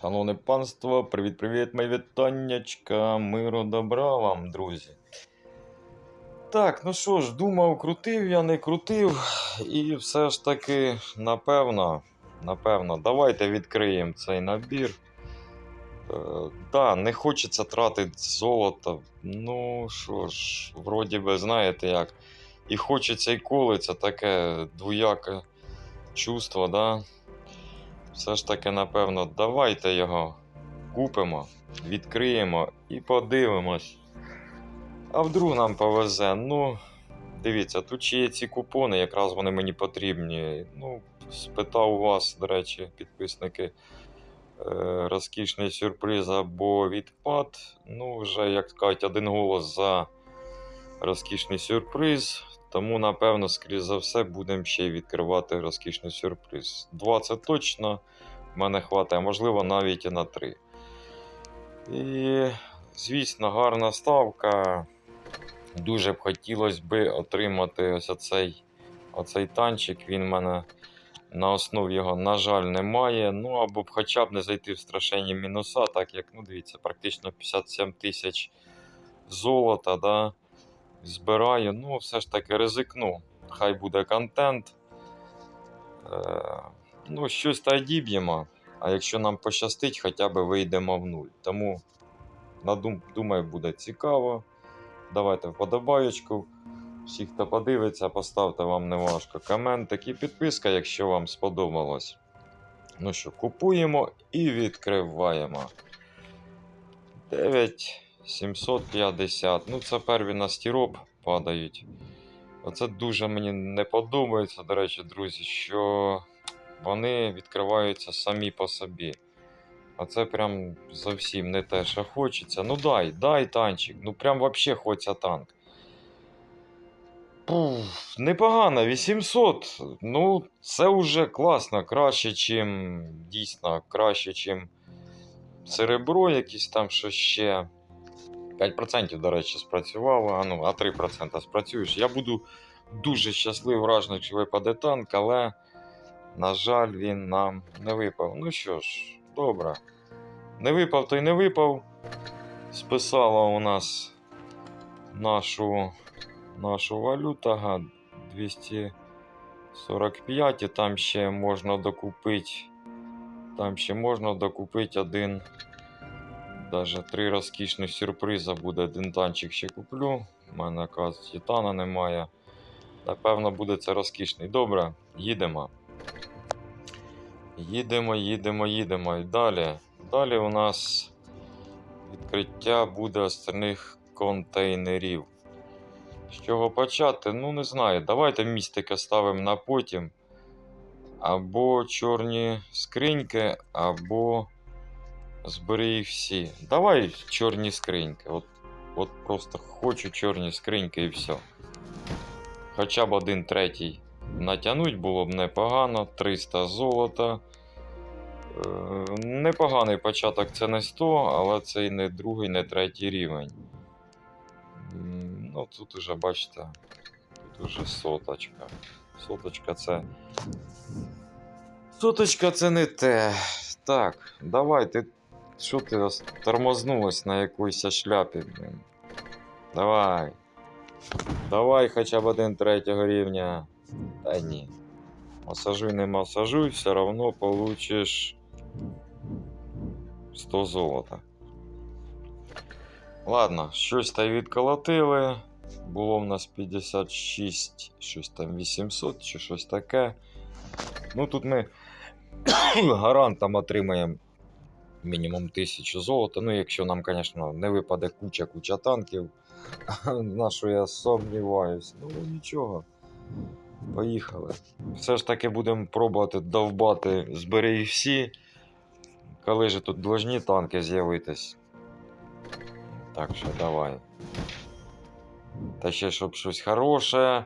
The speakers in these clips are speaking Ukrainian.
Шановне панство, привіт-привіт, мої вітаннячка, миру добра вам, друзі. Так, ну що ж, думав, крутив, я не крутив. І все ж таки, напевно, напевно, давайте відкриємо цей набір. Е, да, не хочеться тратити золото. Ну що ж, вроді би, знаєте як. І хочеться, і колиться таке двояке чувство, да? Все ж таки, напевно, давайте його купимо, відкриємо і подивимось. А вдруг нам повезе. Ну, дивіться, тут ще є ці купони, якраз вони мені потрібні. Ну, спитав у вас, до речі, підписники, е, розкішний сюрприз або відпад. Ну, вже, як кажуть, один голос за розкішний сюрприз. Тому, напевно, скоріш за все, будемо ще й відкривати розкішний сюрприз. 20 точно в мене хватить, а можливо навіть і на 3. І, звісно, гарна ставка. Дуже б хотілося би отримати ось оцей, оцей танчик. Він в мене на основі його, на жаль, немає. Ну або б хоча б не зайти в страшенні мінуса, так як, ну, дивіться, практично 57 тисяч золота. Да? Збираю. Ну, все ж таки ризикну. Хай буде контент. Е, ну, щось та діб'ємо. А якщо нам пощастить, хоча б вийдемо в нуль. Тому надум, думаю, буде цікаво. Давайте вподобаєчку. Всі, хто подивиться, поставте вам неважко коментик і підписка, якщо вам сподобалось. Ну що, купуємо і відкриваємо. 9. 750. Ну, це перві на стіроп падають. Оце дуже мені не подобається, до речі, друзі, що вони відкриваються самі по собі. А це прям зовсім не те, що хочеться. Ну дай, дай танчик. Ну прям вообще хочеться танк. Пуф, непогано, 800. Ну, це вже класно, краще, чим дійсно, краще, чим серебро, якісь там що ще. 5%, до речі, спрацювало, а, ну, а 3% спрацюєш. Я буду дуже щасливий вражений, якщо випаде танк, але, на жаль, він нам не випав. Ну що ж, добре. Не випав, то й не випав. Списала у нас нашу, нашу валюту, ага, 245, і там ще можна докупити. Там ще можна докупити один. Даже три розкішних сюрприза буде. Один танчик ще куплю. У мене якраз титана немає. Напевно, буде це розкішний. Добре, їдемо. Їдемо, їдемо, їдемо. І далі. Далі у нас відкриття буде остальних контейнерів. З чого почати? Ну, не знаю. Давайте містики ставимо на потім. Або чорні скриньки, або. Збери їх всі. Давай чорні скриньки. От, от просто хочу чорні скриньки і все. Хоча б один третій натягнуть було б непогано. 300 золота. Е, непоганий початок це не 100, але це і не другий, не третій рівень. Ну, тут уже, бачите, тут уже соточка. Соточка це. Соточка це не те. Так, давай, ти що ти тормознулась на якоїсь шляпі, блін? Давай. Давай хоча б один третього рівня. Та ні. Масажуй, не масажуй, все равно получиш 100 золота. Ладно, щось та й відколотили. Було в нас 56, щось там 800 чи щось таке. Ну тут ми гарантом отримаємо мінімум 1000 золота. Ну, якщо нам, звісно, не випаде куча-куча танків, на що я сумніваюсь. Ну нічого. Поїхали. Все ж таки будемо пробувати довбати збери всі. Коли ж тут должні танки з'явитись. Так що давай. Та ще щоб щось хороше.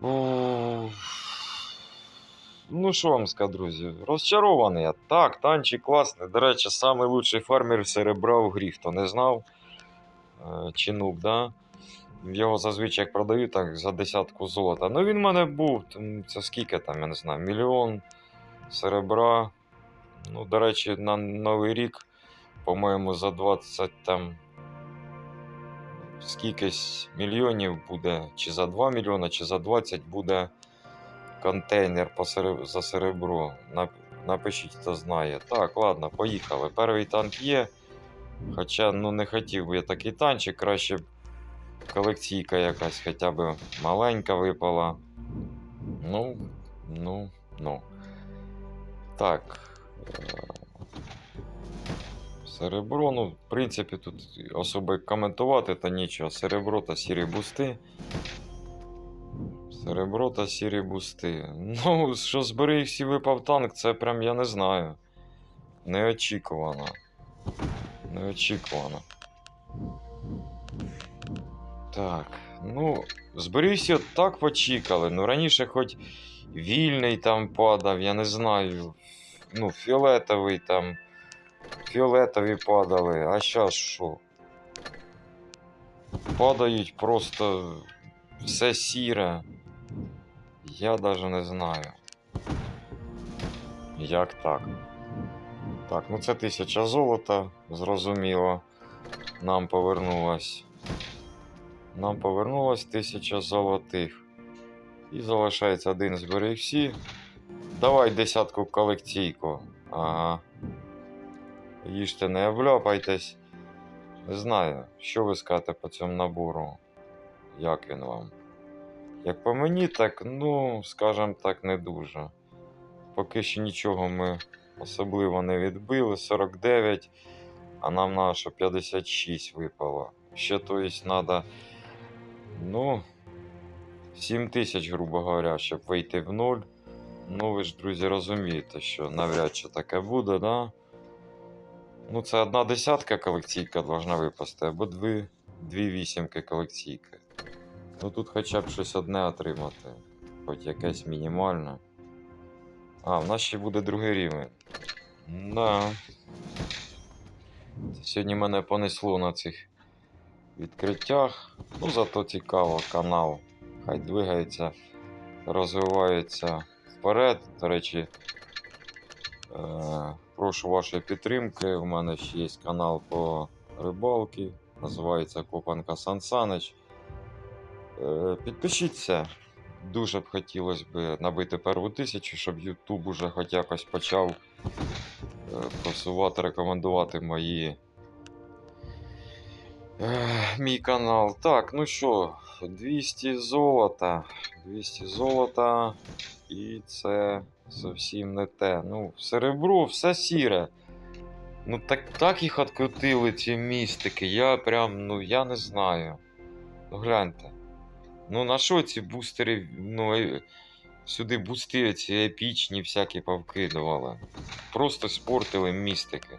Ух. Ну, що вам скажу, друзі, розчарований я. Так, танчик класний. До речі, лучший фермер серебра в грі, хто не знав. Е, Чинук, да? Його зазвичай як продають так за десятку золота. Ну він в мене був. Це скільки там, я не знаю, мільйон серебра. Ну, до речі, на Новий рік, по-моєму, за 20 там скількись мільйонів буде, чи за 2 мільйони, чи за 20 буде контейнер по сереб... за серебро. Нап... Напишіть, хто знає. Так, ладно, поїхали. Перший танк є. Хоча ну, не хотів би я такий танчик, краще б колекційка якась хоча б маленька випала. Ну, ну, ну. Так. е, Серебро, ну, в принципі, тут особо коментувати та нічого. Серебро та сірі бусти. Серебро та сірі бусти. Ну, що зберігся і випав танк, це прям я не знаю. Неочікувано. Неочікувано. Так, ну, зберігся так почікали. Ну, раніше хоч вільний там падав, я не знаю. Ну, фіолетовий там. Фіолетові падали, а щас що? Падають просто все сіре. Я даже не знаю. Як так? Так, ну це тисяча золота, зрозуміло. Нам повернулось. Нам повернулось тисяча золотих. І залишається один зберіг всі. Давай десятку колекційку. Ага. Їжте, не обляпайтесь. Не знаю, що ви скажете по цьому набору. Як він вам? Як по мені, так, ну, скажем так, не дуже. Поки що нічого ми особливо не відбили. 49, а нам на що 56 випало. Ще, то треба, ну, 7 тисяч, грубо говоря, щоб вийти в нуль. Ну, ви ж, друзі, розумієте, що навряд чи таке буде, да? Ну, це одна десятка колекційка должна випасти, або дві, дві вісімки колекційки. Ну тут хоча б щось одне отримати. Хоч якесь мінімальне. А, в нас ще буде другий рівень. Да. Сьогодні мене понесло на цих відкриттях. Ну, зато цікаво, канал. Хай двигається, розвивається вперед. До речі, е, прошу вашої підтримки. У мене ще є канал по рибалці. Називається Копанка Сан Санич. Е, Підпишіться. Дуже б хотілося б набити перву тисячу, щоб YouTube уже хоч якось почав е, просувати, рекомендувати мої. е, Мій канал. Так, ну що, 200 золота. 200 золота. І це зовсім не те. Ну, серебро, все сіре. Ну так, так їх открутили ці містики. Я прям, ну я не знаю. Ну гляньте. Ну на що ці бустери, ну е, сюди бусти ці епічні всякі повкидували. Просто спортили містики.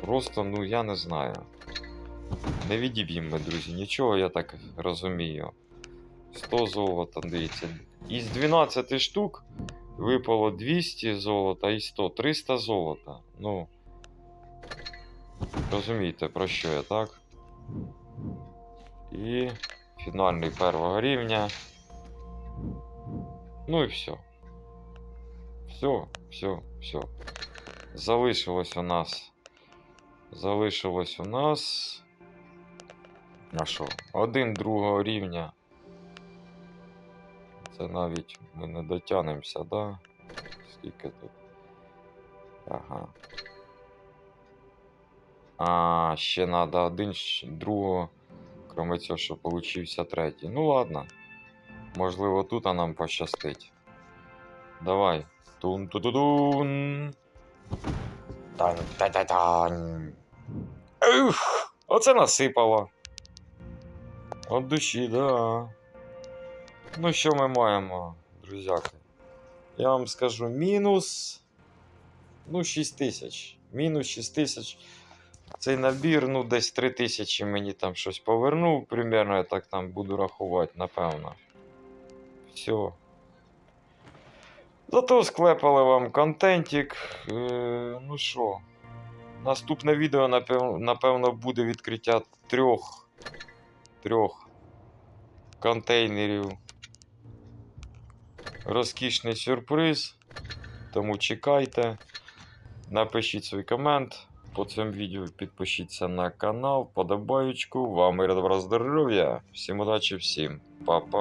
Просто, ну я не знаю. Не відіб'ємо, друзі, нічого, я так розумію. 100 золота, дивіться. Із 12 штук випало 200 золота і 100, 300 золота. Ну. Розумієте, про що я, так? І фінальний першого рівня. Ну і все. Все, все, все. Залишилось у нас. Залишилось у нас. А що? Один другого рівня. Це навіть ми не дотягнемося, да? Скільки тут? Ага. А, ще треба один другого. Кроме цього, що получився третій. Ну ладно. Можливо, тут а нам пощастить. Давай. тун ту ту тун тан та та тан Ух! Оце насипало. От душі, да. Ну, що ми маємо, друзяки? Я вам скажу мінус. Ну, 6 тисяч. Мінус 6 тисяч. Цей набір, ну, десь 3 тисячі мені там щось повернув. Примерно я так там буду рахувати, напевно. Все. Зато склепали вам контентик. Е, ну що, наступне відео, напев- напевно, буде відкриття трьох, трьох контейнерів. Розкішний сюрприз. Тому чекайте. Напишіть свій комент по цьому відео, підпишіться на канал, подобаючку. Вам і добра здоров'я. Всім удачі, всім па-па.